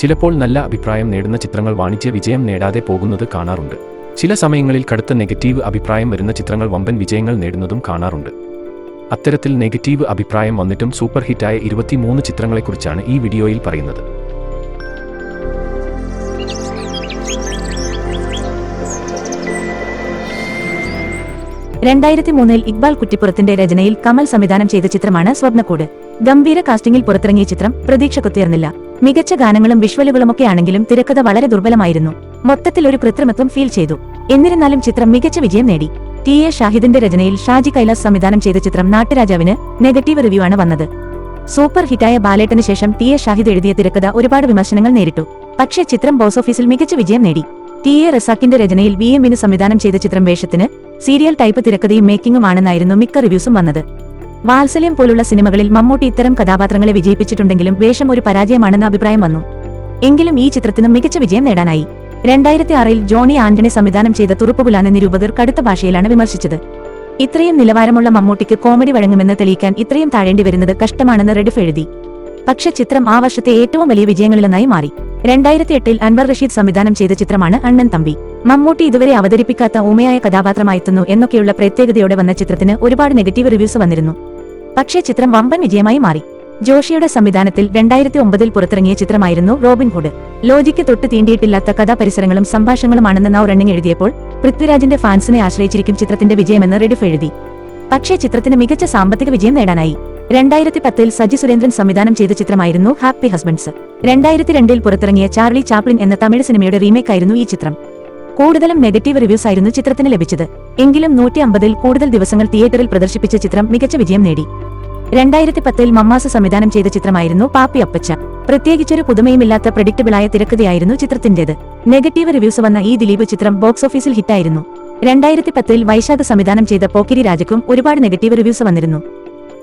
ചിലപ്പോൾ നല്ല അഭിപ്രായം നേടുന്ന ചിത്രങ്ങൾ വാണിജ്യ വിജയം നേടാതെ പോകുന്നത് കാണാറുണ്ട്. ചില സമയങ്ങളിൽ കടുത്ത നെഗറ്റീവ് അഭിപ്രായം വരുന്ന ചിത്രങ്ങൾ വമ്പൻ വിജയങ്ങൾ നേടുന്നതും കാണാറുണ്ട്. അത്തരത്തിൽ നെഗറ്റീവ് അഭിപ്രായം വന്നിട്ടും സൂപ്പർ ഹിറ്റായ ഇരുപത്തിമൂന്ന് ചിത്രങ്ങളെക്കുറിച്ചാണ് ഈ വീഡിയോയിൽ പറയുന്നത്. രണ്ടായിരത്തി മൂന്നിൽ ഇക്ബാൽ കുറ്റിപ്പുറത്തിന്റെ രചനയിൽ കമൽ സംവിധാനം ചെയ്ത ചിത്രമാണ് സ്വപ്നക്കൂട്. ഗംഭീര കാസ്റ്റിംഗിൽ പുറത്തിറങ്ങിയ ചിത്രം പ്രതീക്ഷക്കൊത്തിയർന്നില്ല മികച്ച ഗാനങ്ങളും വിഷ്വലുകളുമൊക്കെ ആണെങ്കിലും തിരക്കഥ വളരെ ദുർബലമായിരുന്നു. മൊത്തത്തിൽ ഒരു കൃത്രിമത്വം ഫീൽ ചെയ്തു. എന്നിരുന്നാലും ചിത്രം മികച്ച വിജയം നേടി. ടി. എ. ഷാഹിദിന്റെ രചനയിൽ ഷാജി കൈലാസ് സംവിധാനം ചെയ്ത ചിത്രം നാട്ടുരാജാവിന് നെഗറ്റീവ് റിവ്യൂ ആണ് വന്നത്. സൂപ്പർ ഹിറ്റായ ബാലേട്ടന് ശേഷം ടി. എ. ഷാഹിദ് എഴുതിയ തിരക്കഥ ഒരുപാട് വിമർശനങ്ങൾ നേരിട്ടു. പക്ഷേ ചിത്രം ബോക്സ് ഓഫീസിൽ മികച്ച വിജയം നേടി. ടി. എ. റസാക്കിന്റെ രചനയിൽ വി. എമ്മിന് സംവിധാനം ചെയ്ത ചിത്രം വേഷത്തിന് സീരിയൽ ടൈപ്പ് തിരക്കഥയും മേക്കിംഗും ആണെന്നായിരുന്നു മിക്ക റിവ്യൂസും വന്നത്. വാത്സല്യം പോലുള്ള സിനിമകളിൽ മമ്മൂട്ടി ഇത്തരം കഥാപാത്രങ്ങളെ വിജയിപ്പിച്ചിട്ടുണ്ടെങ്കിലും വേഷം ഒരു പരാജയമാണെന്ന അഭിപ്രായം വന്നു. എങ്കിലും ഈ ചിത്രത്തിനും മികച്ച വിജയം നേടാനായി. രണ്ടായിരത്തി ആറിൽ ജോണി ആന്റണി സംവിധാനം ചെയ്ത തുറുപ്പുകുലാന്ന് നിരൂപകർ കടുത്ത ഭാഷയിലാണ് വിമർശിച്ചത്. ഇത്രയും നിലവാരമുള്ള മമ്മൂട്ടിക്ക് കോമഡി വഴങ്ങുമെന്ന് തെളിയിക്കാൻ ഇത്രയും താഴേണ്ടി വരുന്നത് കഷ്ടമാണെന്ന് റെഡിഫ് എഴുതി. പക്ഷെ ചിത്രം ആ വർഷത്തെ ഏറ്റവും വലിയ വിജയങ്ങളിലൊന്നായി മാറി. രണ്ടായിരത്തി എട്ടിൽ അൻവർ റഷീദ് സംവിധാനം ചെയ്ത ചിത്രമാണ് അണ്ണൻ തമ്പി. മമ്മൂട്ടി ഇതുവരെ അവതരിപ്പിക്കാത്ത ഊമയായ കഥാപാത്രമായെത്തുന്നു എന്നൊക്കെയുള്ള പ്രത്യേകതയോടെ വന്ന ചിത്രത്തിന് ഒരുപാട് നെഗറ്റീവ് റിവ്യൂസ് വന്നിരുന്നു. പക്ഷേ ചിത്രം വമ്പൻ വിജയമായി മാറി. ജോഷിയുടെ സംവിധാനത്തിൽ രണ്ടായിരത്തി ഒമ്പതിൽ പുറത്തിറങ്ങിയ ചിത്രമായിരുന്നു റോബിൻഹുഡ് ലോജിക്ക് തൊട്ട് തീണ്ടിയിട്ടില്ലാത്ത കഥാപരിസരങ്ങളും സംഭാഷണങ്ങളുമാണെന്ന് നൌ റണ്ണിംഗ് എഴുതിയപ്പോൾ പൃഥ്വിരാജിന്റെ ഫാൻസിനെ ആശ്രയിച്ചിരിക്കും ചിത്രത്തിന്റെ വിജയമെന്ന് റെഡിഫ് എഴുതി. പക്ഷേ ചിത്രത്തിന് മികച്ച സാമ്പത്തിക വിജയം നേടാനായി. രണ്ടായിരത്തി പത്തിൽ സജി സുരേന്ദ്രൻ സംവിധാനം ചെയ്ത ചിത്രമായിരുന്നു ഹാപ്പി ഹസ്ബൻഡ്സ്. രണ്ടായിരത്തി രണ്ടിൽ പുറത്തിറങ്ങിയ ചാർലി ചാപ്ലിൻ എന്ന തമിഴ് സിനിമയുടെ റീമേക്കായിരുന്നു ഈ ചിത്രം. കൂടുതലും നെഗറ്റീവ് റിവ്യൂസ് ആയിരുന്നു ചിത്രത്തിന് ലഭിച്ചത്. എങ്കിലും നൂറ്റി അമ്പതിൽ കൂടുതൽ ദിവസങ്ങൾ തിയേറ്ററിൽ പ്രദർശിപ്പിച്ച ചിത്രം മികച്ച വിജയം നേടി. രണ്ടായിരത്തി പത്തിൽ മമ്മാസ സംവിധാനം ചെയ്ത ചിത്രമായിരുന്നു പാപ്പി അപ്പച്ച. പ്രത്യേകിച്ചൊരു പുതുമയുമില്ലാത്ത പ്രഡിക്റ്റബിളായ തിരക്കഥയായിരുന്നു ചിത്രത്തിന്റേത് നെഗറ്റീവ് റിവ്യൂസ് വന്ന ഈ ദിലീപ് ചിത്രം ബോക്സ് ഓഫീസിൽ ഹിറ്റായിരുന്നു. രണ്ടായിരത്തി പത്തിൽ വൈശാഖ സംവിധാനം ചെയ്ത പോക്കിരി രാജക്കും ഒരുപാട് നെഗറ്റീവ് റിവ്യൂസ് വന്നിരുന്നു.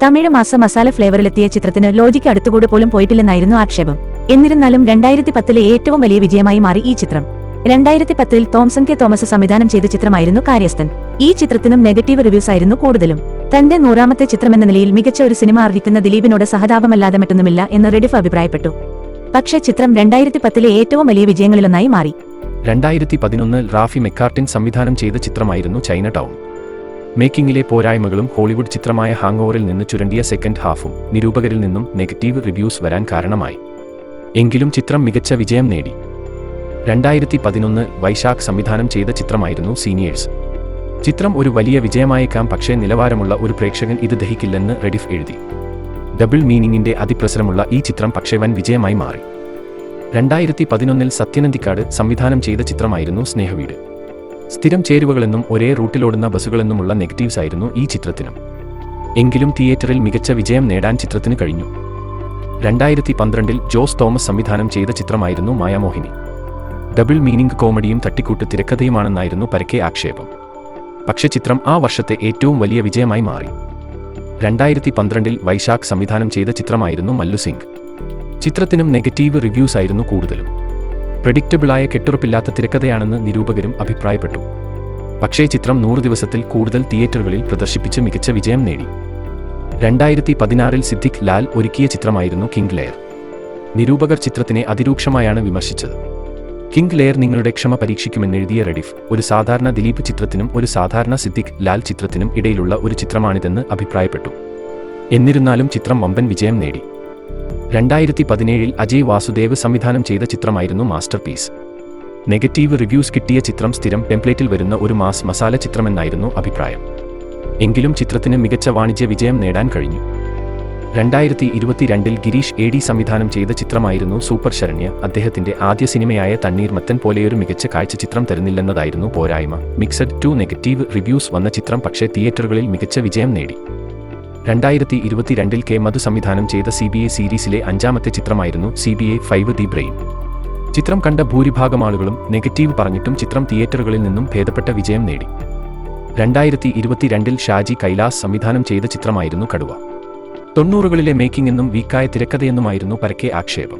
തമിഴ് മാസ മസാല ഫ്ലേവറിലെത്തിയ ചിത്രത്തിന് ലോജിക്ക് അടുത്തുകൂടെ പോലും പോയിട്ടില്ലെന്നായിരുന്നു ആക്ഷേപം. എന്നിരുന്നാലും രണ്ടായിരത്തി പത്തിലെ ഏറ്റവും വലിയ വിജയമായി മാറി ഈ ചിത്രം. രണ്ടായിരത്തി പത്തിൽ തോംസൺ കെ തോമസ് സംവിധാനം ചെയ്ത ചിത്രമായിരുന്നു കാര്യസ്ഥൻ. ഈ ചിത്രത്തിനും നെഗറ്റീവ് റിവ്യൂസ് ആയിരുന്നു കൂടുതലും. തന്റെ നൂറാമത്തെ ചിത്രമെന്ന നിലയിൽ മികച്ച ഒരു സിനിമ അർഹിക്കുന്ന ദിലീപിനോട് സഹതാപമല്ലാതെ മറ്റൊന്നുമില്ല എന്ന് റെഡിഫ് അഭിപ്രായപ്പെട്ടു. പക്ഷേ ചിത്രം രണ്ടായിരത്തി പത്തിലെ ഏറ്റവും വലിയ വിജയങ്ങളിലൊന്നായി മാറി. രണ്ടായിരത്തി പതിനൊന്നിൽ റാഫി മെക്കാർട്ടിൻ സംവിധാനം ചെയ്ത ചിത്രമായിരുന്നു ചൈന ടൗൺ മേക്കിംഗിലെ പോരായ്മകളും ഹോളിവുഡ് ചിത്രമായ ഹാങ് ഓവറിൽ നിന്ന് ചുരണ്ടിയ സെക്കൻഡ് ഹാഫും നിരൂപകരിൽ നിന്നും നെഗറ്റീവ് റിവ്യൂസ് വരാൻ കാരണമായി. എങ്കിലും ചിത്രം മികച്ച വിജയം നേടി. രണ്ടായിരത്തി പതിനൊന്ന് വൈശാഖ് സംവിധാനം ചെയ്ത ചിത്രമായിരുന്നു സീനിയേഴ്സ്. ചിത്രം ഒരു വലിയ വിജയമായേക്കാം പക്ഷേ നിലവാരമുള്ള ഒരു പ്രേക്ഷകൻ ഇത് ദഹിക്കില്ലെന്ന് റെഡിഫ് എഴുതി. ഡബിൾ മീനിങ്ങിന്റെ അതിപ്രസരമുള്ള ഈ ചിത്രം പക്ഷേ വൻ വിജയമായി മാറി. രണ്ടായിരത്തി പതിനൊന്നിൽ സത്യനന്ദിക്കാട് സംവിധാനം ചെയ്ത ചിത്രമായിരുന്നു സ്നേഹവീട്. സ്ഥിരം ചേരുവകളെന്നും ഒരേ റൂട്ടിലോടുന്ന ബസ്സുകളെന്നുമുള്ള നെഗറ്റീവ്സ് ആയിരുന്നു ഈ ചിത്രത്തിനും. എങ്കിലും തിയേറ്ററിൽ മികച്ച വിജയം നേടാൻ ചിത്രത്തിന് കഴിഞ്ഞു. രണ്ടായിരത്തി പന്ത്രണ്ടിൽ ജോസ് തോമസ് സംവിധാനം ചെയ്ത ചിത്രമായിരുന്നു മായാമോഹിനി. ഡബിൾ മീനിംഗ് കോമഡിയും തട്ടിക്കൂട്ട് തിരക്കഥയുമാണെന്നായിരുന്നു പരക്കെ ആക്ഷേപം. പക്ഷേ ചിത്രം ആ വർഷത്തെ ഏറ്റവും വലിയ വിജയമായി മാറി. രണ്ടായിരത്തി പന്ത്രണ്ടിൽ വൈശാഖ് സംവിധാനം ചെയ്ത ചിത്രമായിരുന്നു മല്ലു സിംഗ്. ചിത്രത്തിനും നെഗറ്റീവ് റിവ്യൂസ് ആയിരുന്നു കൂടുതലും. പ്രഡിക്റ്റബിളായ കെട്ടുറപ്പില്ലാത്ത തിരക്കഥയാണെന്ന് നിരൂപകരും അഭിപ്രായപ്പെട്ടു. പക്ഷേ ചിത്രം നൂറ് ദിവസത്തിൽ കൂടുതൽ തിയേറ്ററുകളിൽ പ്രദർശിപ്പിച്ച് മികച്ച വിജയം നേടി. രണ്ടായിരത്തി പതിനാറിൽ സിദ്ദിഖ് ലാൽ ഒരുക്കിയ ചിത്രമായിരുന്നു കിംഗ് ലെയർ. നിരൂപകർ ചിത്രത്തിനെ അതിരൂക്ഷമായാണ് വിമർശിച്ചത്. കിങ് ലെയർ നിങ്ങളുടെ ക്ഷമ പരീക്ഷിക്കുമെന്നെഴുതിയ റെഡിഫ് ഒരു സാധാരണ ദിലീപ് ചിത്രത്തിനും ഒരു സാധാരണ സിദ്ദിഖ് ലാൽ ചിത്രത്തിനും ഇടയിലുള്ള ഒരു ചിത്രമാണിതെന്ന് അഭിപ്രായപ്പെട്ടു. എന്നിരുന്നാലും ചിത്രം വമ്പൻ വിജയം നേടി. രണ്ടായിരത്തി പതിനേഴിൽ അജയ് വാസുദേവ് സംവിധാനം ചെയ്ത ചിത്രമായിരുന്നു മാസ്റ്റർ പീസ് നെഗറ്റീവ് റിവ്യൂസ് കിട്ടിയ ചിത്രം സ്ഥിരം ടെംപ്ലേറ്റിൽ വരുന്ന ഒരു മാസ് മസാല ചിത്രമെന്നായിരുന്നു അഭിപ്രായം. എങ്കിലും ചിത്രത്തിന് മികച്ച വാണിജ്യ വിജയം നേടാൻ കഴിഞ്ഞു. രണ്ടായിരത്തി ഇരുപത്തിരണ്ടിൽ ഗിരീഷ് എ ഡി സംവിധാനം ചെയ്ത ചിത്രമായിരുന്നു സൂപ്പർ ശരണ്യ. അദ്ദേഹത്തിന്റെ ആദ്യ സിനിമയായ തണ്ണീർമത്തൻ പോലെയൊരു മികച്ച കാഴ്ച ചിത്രം തരുന്നില്ലെന്നതായിരുന്നു പോരായ്മ. മിക്സഡ് ടു നെഗറ്റീവ് റിവ്യൂസ് വന്ന ചിത്രം പക്ഷേ തിയേറ്ററുകളിൽ മികച്ച വിജയം നേടി. രണ്ടായിരത്തി ഇരുപത്തിരണ്ടിൽ കെ മധു സംവിധാനം ചെയ്ത സി ബി എ സീരീസിലെ അഞ്ചാമത്തെ ചിത്രമായിരുന്നു C B A five the brain. ചിത്രം കണ്ട ഭൂരിഭാഗം ആളുകളും നെഗറ്റീവ് പറഞ്ഞിട്ടും ചിത്രം തിയേറ്ററുകളിൽ നിന്നും ഭേദപ്പെട്ട വിജയം നേടി. രണ്ടായിരത്തി ഇരുപത്തിരണ്ടിൽ ഷാജി കൈലാസ് സംവിധാനം ചെയ്ത ചിത്രമായിരുന്നു കടുവ. തൊണ്ണൂറുകളിലെ മേക്കിംഗ് എന്നും വീക്കായ തിരക്കഥയെന്നുമായിരുന്നു പരക്കെ ആക്ഷേപം.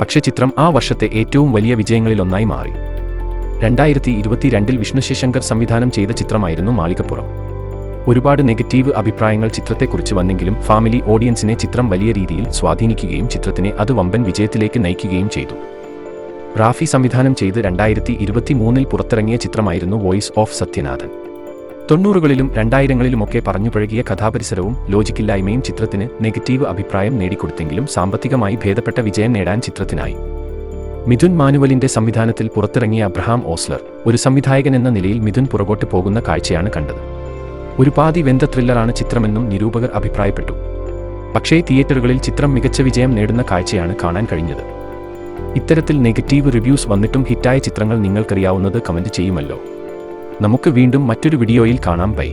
പക്ഷേ ചിത്രം ആ വർഷത്തെ ഏറ്റവും വലിയ വിജയങ്ങളിലൊന്നായി മാറി. രണ്ടായിരത്തി ഇരുപത്തിരണ്ടിൽ വിഷ്ണു ശശങ്കർ സംവിധാനം ചെയ്ത ചിത്രമായിരുന്നു മാളികപ്പുറം. ഒരുപാട് നെഗറ്റീവ് അഭിപ്രായങ്ങൾ ചിത്രത്തെക്കുറിച്ച് വന്നെങ്കിലും ഫാമിലി ഓഡിയൻസിനെ ചിത്രം വലിയ രീതിയിൽ സ്വാധീനിക്കുകയും ചിത്രത്തിനെ അത് വമ്പൻ വിജയത്തിലേക്ക് നയിക്കുകയും ചെയ്തു. റാഫി സംവിധാനം ചെയ്ത് രണ്ടായിരത്തി ഇരുപത്തിമൂന്നിൽ പുറത്തിറങ്ങിയ ചിത്രമായിരുന്നു വോയിസ് ഓഫ് സത്യനാഥൻ. തൊണ്ണൂറുകളിലും രണ്ടായിരങ്ങളിലുമൊക്കെ പറഞ്ഞു പഴകിയ കഥാപരിസരവും ലോജിക്കില്ലായ്മയും ചിത്രത്തിന് നെഗറ്റീവ് അഭിപ്രായം നേടിക്കൊടുത്തെങ്കിലും സാമ്പത്തികമായി ഭേദപ്പെട്ട വിജയം നേടാൻ ചിത്രത്തിനായി. മിഥുൻ മാനുവലിന്റെ സംവിധാനത്തിൽ പുറത്തിറങ്ങിയ അബ്രഹാം ഓസ്ലർ ഒരു സംവിധായകൻ എന്ന നിലയിൽ മിഥുൻ പുറകോട്ട് പോകുന്ന കാഴ്ചയാണ് കണ്ടത്. ഒരു പാതി വെന്ത ത്രില്ലറാണ് ചിത്രമെന്നും നിരൂപകർ അഭിപ്രായപ്പെട്ടു. പക്ഷേ തിയേറ്ററുകളിൽ ചിത്രം മികച്ച വിജയം നേടുന്ന കാഴ്ചയാണ് കാണാൻ കഴിഞ്ഞത്. ഇത്തരത്തിൽ നെഗറ്റീവ് റിവ്യൂസ് വന്നിട്ടും ഹിറ്റായ ചിത്രങ്ങൾ നിങ്ങൾക്കറിയാവുന്നത് കമന്റ് ചെയ്യുമല്ലോ. നമുക്ക് വീണ്ടും മറ്റൊരു വീഡിയോയിൽ കാണാം. ബൈ.